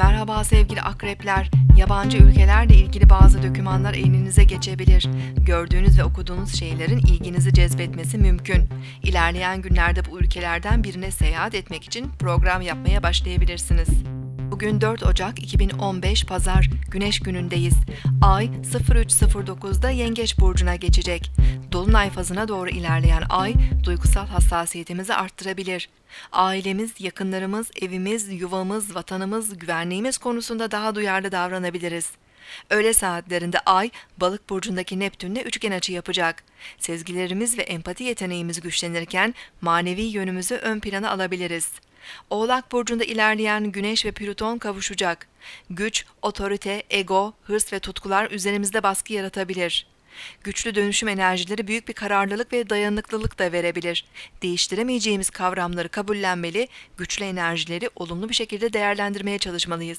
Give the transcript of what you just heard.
Merhaba sevgili akrepler. Yabancı ülkelerle ilgili bazı dokümanlar elinize geçebilir. Gördüğünüz ve okuduğunuz şeylerin ilginizi cezbetmesi mümkün. İlerleyen günlerde bu ülkelerden birine seyahat etmek için program yapmaya başlayabilirsiniz. Bugün 4 Ocak 2015 Pazar Güneş günündeyiz. Ay 03.09'da Yengeç burcuna geçecek. Dolunay fazına doğru ilerleyen ay duygusal hassasiyetimizi arttırabilir. Ailemiz, yakınlarımız, evimiz, yuvamız, vatanımız, güvenliğimiz konusunda daha duyarlı davranabiliriz. Öğle saatlerinde Ay, Balık burcundaki Neptünle üçgen açı yapacak. Sezgilerimiz ve empati yeteneğimiz güçlenirken manevi yönümüzü ön plana alabiliriz. Oğlak burcunda ilerleyen Güneş ve Plüton kavuşacak. Güç, otorite, ego, hırs ve tutkular üzerimizde baskı yaratabilir. Güçlü dönüşüm enerjileri büyük bir kararlılık ve dayanıklılık da verebilir. Değiştiremeyeceğimiz kavramları kabullenmeli, güçlü enerjileri olumlu bir şekilde değerlendirmeye çalışmalıyız.